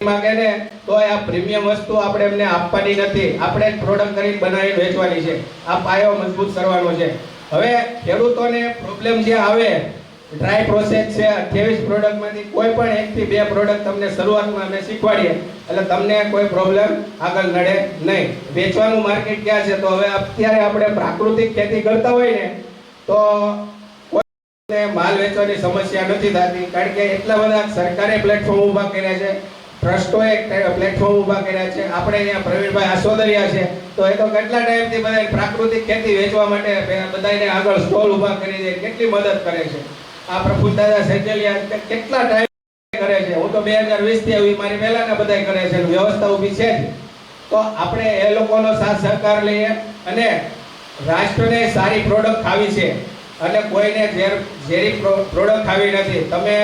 માગે ને તો આ પ્રીમિયમ વસ્તુ આપણે એમને આપવાની નથી. આપણે જ પ્રોડક્ટ કરીને બનાવી વેચવાની છે. આ પાયો મજબૂત કરવાનો છે. હવે ખેડૂતોને પ્રોબ્લેમ જે આવે ડ્રાય પ્રોસેસ છે, અઠ્યાવીસ પ્રોડક્ટમાંથી કોઈ પણ એકથી બે પ્રોડક્ટ તમને શરૂઆતમાં અમે શીખવાડીએ, એટલે તમને કોઈ પ્રોબ્લેમ આગળ નડે નહીં. વેચવાનું માર્કેટ ક્યાં છે? તો હવે અત્યારે આપણે પ્રાકૃતિક ખેતી કરતા હોય ને, તો કોઈ માલ વેચવાની સમસ્યા નથી થતી, કારણ કે એટલા બધા સરકારે પ્લેટફોર્મ ઊભા કર્યા છે. ટ્રસ્ટોએ પ્લેટફોર્મ ઊભા કર્યા છે. આપણે અહીંયા પ્રવીણભાઈ આસોદરિયા છે. તો એ તો કેટલા ટાઈમથી બધા પ્રાકૃતિક ખેતી વેચવા માટે બધાને આગળ સ્ટોલ ઊભા કરી દે કેટલી મદદ કરે છે. આ પ્રફુલ્લદાદા સેજલિયા કે કેટલા ટાઈમ કરે છે? હું તો બે હજાર વીસથી આવી. મારી પહેલાંના બધા કરે છે. વ્યવસ્થા ઊભી છે તો આપણે એ લોકોનો સાથ સહકાર લઈએ અને રાષ્ટ્રને સારી પ્રોડક્ટ ખાવી છે. એટલે કોઈને ઝેર ઝેરી પ્રોડક્ટ ખાવી નથી. તમે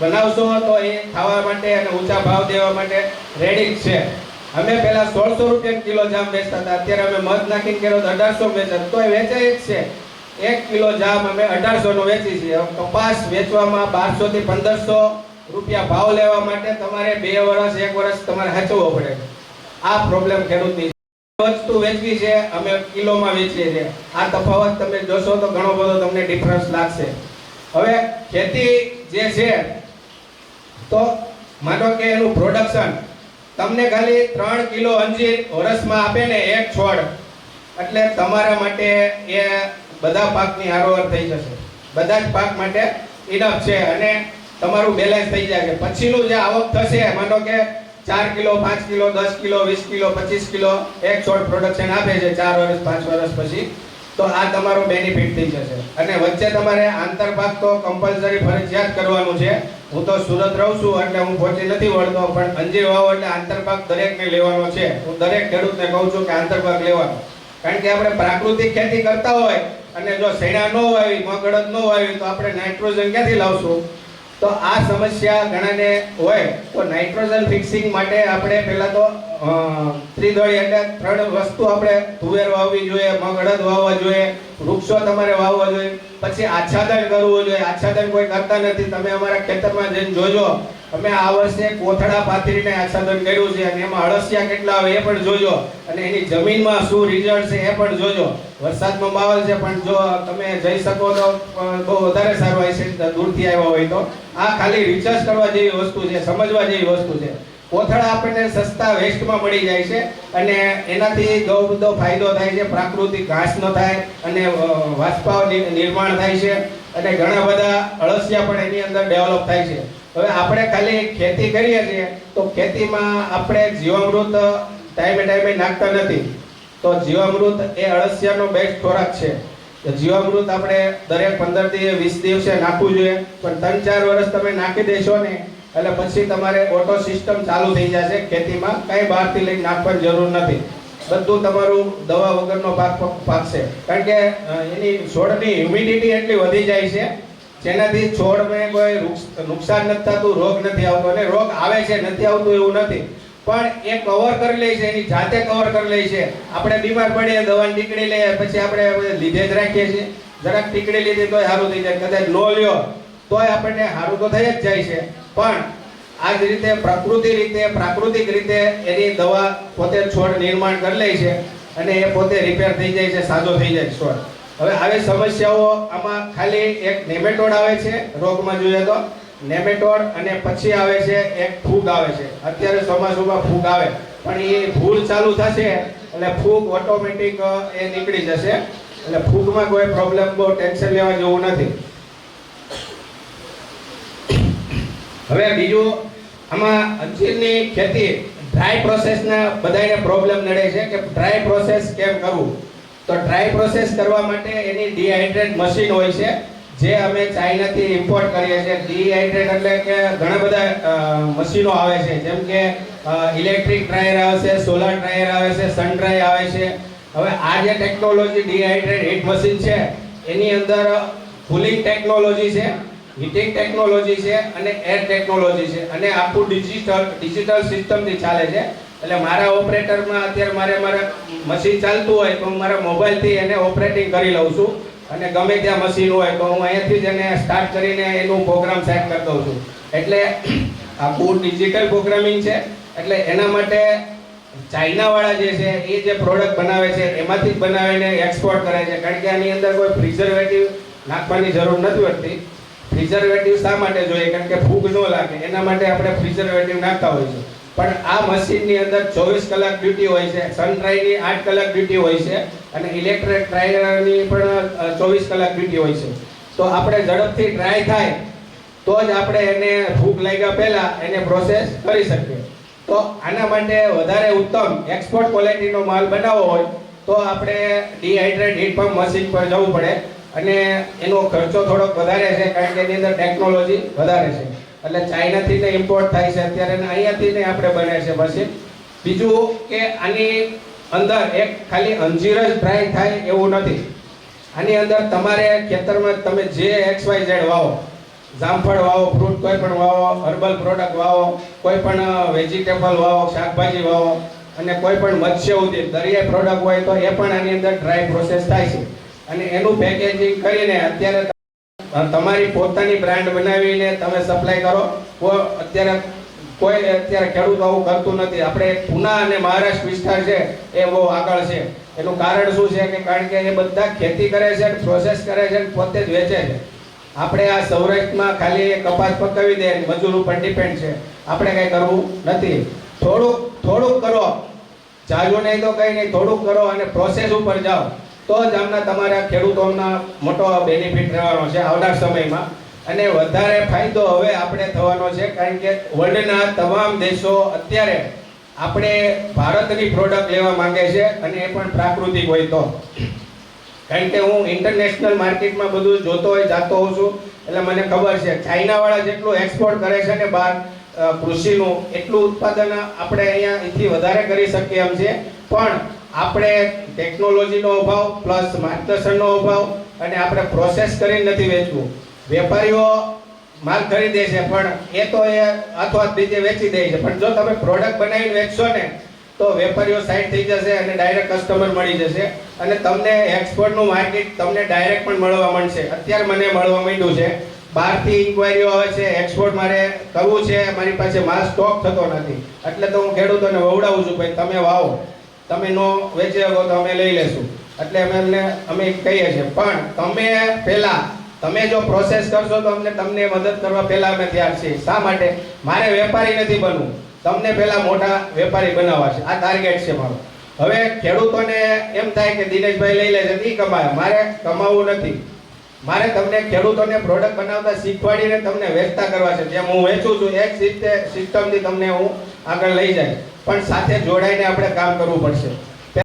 બનાવશો તો એ ખાવા માટે અને ઊંચા ભાવ દેવા માટે રેડી જ છે. અમે પહેલાં સોળસો રૂપિયા કિલો જામ વેચતા હતા. અત્યારે અમે મધ નાખીને કર્યો તો અઢારસો વેચાય તો એ વેચાય જ છે. એક કિલો જામ અમે અઢારસોનો વેચી છીએ. કપાસ વેચવામાં બારસોથી પંદરસો રૂપિયા ભાવ લેવા માટે તમારે બે વર્ષ એક વર્ષ તમારે સાચવવો પડે. આ પ્રોબ્લેમ ખેડૂતની વસ્તુ વેચવી છે, અમે કિલોમાં વેચીએ છીએ. આ તફાવત તમે જોશો તો ઘણો બધો તમને ડિફરન્સ લાગશે. હવે ખેતી જે છે, તો માનો કે એનું પ્રોડક્શન તમને ખાલી ત્રણ કિલો અંજીર વર્ષમાં આપે ને એક છોડ. એટલે તમારા માટે એ બધા પાકની હારોવાર થઈ જશે. બધા જ પાક માટે ઇનફ છે અને તમારું બેલેન્સ થઈ જાય છે પછીનું જે આવક થશે, માનો કે ચાર કિલો, પાંચ કિલો, દસ કિલો, વીસ કિલો, પચીસ કિલો, એક છોડ પ્રોડક્શન આપે છે ચાર વર્ષ, પાંચ વર્ષ પછી. તો આ તમારો બેનિફિટ થઈ જશે. અને વચ્ચે તમારે આંતરભાગ તો કમ્પલસરી ફરજિયાત કરવાનું છે. હું તો સુરત રહું છું એટલે હું પહોંચી નથી વળતો, પણ અંજીર વાવો એટલે આંતરભાગ દરેકને લેવાનો છે. હું દરેક ખેડૂતને કહું છું કે આંતરભાગ લેવાનો. કારણ કે આપણે પ્રાકૃતિક ખેતી કરતા હોય અને જો શેણા ન વાવી મગડદ ન વાવી તો આપણે નાઇટ્રોજન ક્યાંથી લાવશું? તો આ સમસ્યા ઘણાને હોય. તો નાઇટ્રોજન ફિક્સિંગ માટે આપણે પહેલા તો ત્રિદળી એટલે ત્રણ વસ્તુ આપણે તુવેર વાવવી જોઈએ, મગ અડદ વાવવા જોઈએ, વૃક્ષો તમારે વાવવા જોઈએ. પછી આચ્છાદન કરવું જોઈએ. આચ્છાદન કોઈ કરતા નથી. તમે અમારા ખેતરમાં જઈને જોજો. અમે આ વર્ષે કોથળા પાથરીને આચ્છાદન કર્યું છે અને એમાં અળસિયા કેટલા આવે એ પણ જોજો. અને એની જમીનમાં શું રિઝલ્ટ છે એ પણ જોજો. વરસાદનો માહોલ છે, પણ જો તમે જઈ શકો તો બહુ વધારે સારું હોય છે દૂરથી આવ્યા હોય તો. આ ખાલી રિસર્ચ કરવા જેવી વસ્તુ છે, સમજવા જેવી વસ્તુ છે. કોથળા આપણને સસ્તા વેસ્ટમાં મળી જાય છે અને એનાથી બહુ બધો ફાયદો થાય છે પ્રાકૃતિક ઘાસ ન થાય અને અ, વાષ્પાવ નિર્માણ થાય છે અને ઘણા બધા અળસિયા પણ એની અંદર ડેવલપ થાય છે. હવે આપણે ખાલી ખેતી કરીએ છીએ તો ખેતીમાં આપણે જીવામૃત ટાઈમે ટાઈમે નાખતા નથી. તો જીવામૃત એ અળસિયાનો બેસ્ટ ખોરાક છે. જીવામૃત આપણે દરેક પંદરથી વીસ દિવસે નાખવું જોઈએ. પણ ત્રણ ચાર વર્ષ તમે નાખી દેશો ને એટલે પછી તમારે ઓટો સિસ્ટમ ચાલુ થઈ જશે, ખેતીમાં કઈ બહારથી લઈને નાખવાની જરૂર નથી. બધું તમારું દવા વગરનો પાક પાકશે. કારણ કે એની છોડની હ્યુમિડિટી એટલી વધી જાય છે, જેનાથી છોડને કોઈ નુકસાન નથી થતું, રોગ નથી આવતો અને રોગ આવે છે, નથી આવતું એવું નથી. પણ એ કવર કરી લે છે, એની જાતે કવર કરી લે છે. આપણે બીમાર પડીએ, દવા નીકળી લઈએ પછી આપણે લીધે જ રાખીએ છીએ. જરાક ટીકડી લીધી તોય સારું થઈ જાય. કદાચ લો લ્યો, તોય આપણને સારું તો થઈ જ જાય છે. પણ આ જ રીતે પ્રકૃતિ રીતે, પ્રાકૃતિક રીતે એની દવા પોતે છોડ નિર્માણ કરી લે છે અને એ પોતે રિપેર થઈ જાય છે, સાજો થઈ જાય છોડ. હવે આવી સમસ્યાઓ આમાં ખાલી એક નેમેટોડ આવે છે, રોગમાં જોઈએ તો. નેમેટોડ અને પછી આવે છે એક ફૂગ આવે છે. અત્યારે ચોમાસુમાં ફૂગ આવે. પણ એ ભૂલ ચાલુ થશે એટલે ફૂગ ઓટોમેટિક એ નીકળી જશે. એટલે ફૂગમાં કોઈ પ્રોબ્લેમ બહુ ટેન્શન લેવા જેવું નથી. હવે બીજું, આમાં અંજીરની ખેતી ડ્રાય પ્રોસેસના બધાને પ્રોબ્લેમ નડે છે કે ડ્રાય પ્રોસેસ કેમ કરવું? તો ડ્રાય પ્રોસેસ કરવા માટે એની ડિહાઇડ્રેટ મશીન હોય છે, જે અમે ચાઇનાથી ઇમ્પોર્ટ કરીએ છીએ. ડિહાઇડ્રેટ એટલે કે ઘણા બધા મશીનો આવે છે. જેમ કે ઇલેક્ટ્રિક ડ્રાયર આવે છે સોલાર ડ્રાયર આવે છે સન ડ્રાય આવે છે. હવે આ જે ટેકનોલોજી ડિહાઇડ્રેટ હીટ મશીન છે, એની અંદર કુલિંગ ટેકનોલોજી છે. હીટિંગ ટેકનોલોજી છે અને એર ટેકનોલોજી છે અને આખું ડિજિટલ ડિજિટલ સિસ્ટમથી ચાલે છે. એટલે મારા ઓપરેટરમાં અત્યારે મારે મારે મશીન ચાલતું હોય તો હું મારા મોબાઈલથી એને ઓપરેટિંગ કરી લઉં છું. અને ગમે ત્યાં મશીન હોય તો હું અહીંયાથી જ એને સ્ટાર્ટ કરીને એનું પ્રોગ્રામ સેટ કરી દઉં છું. એટલે આખું ડિજિટલ પ્રોગ્રામિંગ છે. એટલે એના માટે ચાઇનાવાળા જે છે, એ જે પ્રોડક્ટ બનાવે છે, એમાંથી જ બનાવીને એક્સપોર્ટ કરે છે. કારણ કે આની અંદર કોઈ પ્રિઝર્વેટિવ નાખવાની જરૂર નથી હોતી પ્રિઝર્વેટિવ શા માટે જોઈએ? કારણ કે ફૂગ ન લાગે. એના માટે આપણે પ્રિઝર્વેટિવ નાખતા હોય છે. પણ આ મશીનની અંદર ચોવીસ કલાક ડ્યુટી હોય છે સન ડ્રાયની આઠ કલાક ડ્યુટી હોય છે, અને ઇલેક્ટ્રિક ડ્રાયરની પણ ચોવીસ કલાક ડ્યુટી હોય છે. તો આપણે ઝડપથી ડ્રાય થાય, તો જ આપણે એને ફૂગ લાગ્યા પહેલા એને પ્રોસેસ કરી શકીએ. તો આના માટે વધારે ઉત્તમ એક્સપોર્ટ ક્વોલિટીનો માલ બનાવવો હોય, તો આપણે ડિહાઇડ્રેટ હીટ પંપ મશીન પર જવું પડે. અને એનો ખર્ચો થોડોક વધારે છે, કારણ કે એની અંદર ટેકનોલોજી વધારે છે. એટલે ચાઇનાથી ને ઇમ્પોર્ટ થાય છે અત્યારે અહીંયાથી ને આપણે બને છે મશીન બીજું કે આની અંદર એક ખાલી અંજીર જ ડ્રાય થાય એવું નથી. આની અંદર તમારે ખેતરમાં તમે જે એક્સ વાય ઝેડ વાવો, જામફળ વાવો ફ્રૂટ કોઈ પણ વાવો હર્બલ પ્રોડક્ટ વાવો, કોઈ પણ વેજીટેબલ વાવો, શાકભાજી વાવો, અને કોઈ પણ મત્સ્ય ઉદ્યોગ, દરિયાઈ પ્રોડક્ટ હોય તો એ પણ આની અંદર ડ્રાય પ્રોસેસ થાય છે. અને એનું પેકેજિંગ કરીને અત્યારે તમારી પોતાની બ્રાન્ડ બનાવીને તમે સપ્લાય કરો. કો- અત્યારે કોઈ અત્યારે ખેડૂત આવું કરતું નથી. આપણે પુના અને મહારાષ્ટ્ર વિસ્તાર છે, એ બહુ આગળ છે. એનું કારણ શું છે કે કારણ કે એ બધા ખેતી કરે છે પ્રોસેસ કરે છે પોતે જ વેચે છે. આપણે આ સૌરાષ્ટ્રમાં ખાલી કપાસ પકાવી દે મજૂર ઉપર ડિપેન્ડ છે. આપણે કઈ કરવું નથી. થોડુંક થોડુંક કરો. ચાલુ નહીં તો કઈ નહીં. થોડુંક કરો અને પ્રોસેસ ઉપર જાઓ. તો જ આમના તમારા ખેડૂતોના મોટો બેનિફિટ રહેવાનો છે આવનાર સમયમાં. અને વધારે ફાયદો હવે આપણે થવાનો છે, કારણ કે વર્લ્ડના તમામ દેશો અત્યારે આપણે ભારતની પ્રોડક્ટ લેવા માંગે છે અને એ પણ પ્રાકૃતિક હોય તો. કારણ કે હું ઇન્ટરનેશનલ માર્કેટમાં બધું જોતો હોય, જાતો હોઉં છું, એટલે મને ખબર છે, ચાઇનાવાળા જેટલું એક્સપોર્ટ કરે છે ને બહાર કૃષિનું, એટલું ઉત્પાદન આપણે અહીંયા એથી વધારે કરી શકીએ એમ છે. પણ આપણે ટેકનોલોજીનો અભાવ પ્લસ માર્ગદર્શનનો અભાવ અને આપણે પ્રોસેસ કરીને નથી વેચવું. વેપારીઓ માલ ખરીદે છે, પણ એ તો એ અથવા બીજે વેચી દે છે. પણ જો તમે પ્રોડક્ટ બનાવીને વેચશો ને, તો વેપારીઓ સાઈડ થઈ જશે અને ડાયરેક્ટ કસ્ટમર મળી જશે. અને તમને એક્સપોર્ટનું માર્કેટ તમને ડાયરેક્ટ પણ મળવા મળશે અત્યારે મને મળવા માંડ્યું છે. બહારથી ઇન્ક્વાયરીઓ આવે છે એક્સપોર્ટ મારે કરવું છે, મારી પાસે માલ સ્ટોક થતો નથી. એટલે તો હું ખેડૂતોને વવડાવું છું, ભાઈ, તમે વાવો. તમે નો વેચી શકો તો અમે લઈ લેશું. એટલે અમે એમને, અમે કહીએ છીએ, પણ તમે પહેલા તમે જો પ્રોસેસ કરશો તો અમને તમને મદદ કરવા પહેલા અમે તૈયાર છીએ. શા માટે? મારે વેપારી નથી બનવું. તમને પહેલા મોટા વેપારી બનાવવા છે. આ ટાર્ગેટ છે મારો. હવે ખેડૂતોને એમ થાય કે દિનેશભાઈ લઈ લે છે નહીં કમાય. મારે કમાવવું નથી. મારે તમને ખેડૂતોને પ્રોડક્ટ બનાવતા શીખવાડીને તમને વેચતા કરવા છે. જેમ હું વેચું છું, એ રીતે સિસ્ટમથી તમને હું આગળ લઈ જાય. પણ સાથે જોડાઈને આપણે કામ કરવું પડશે.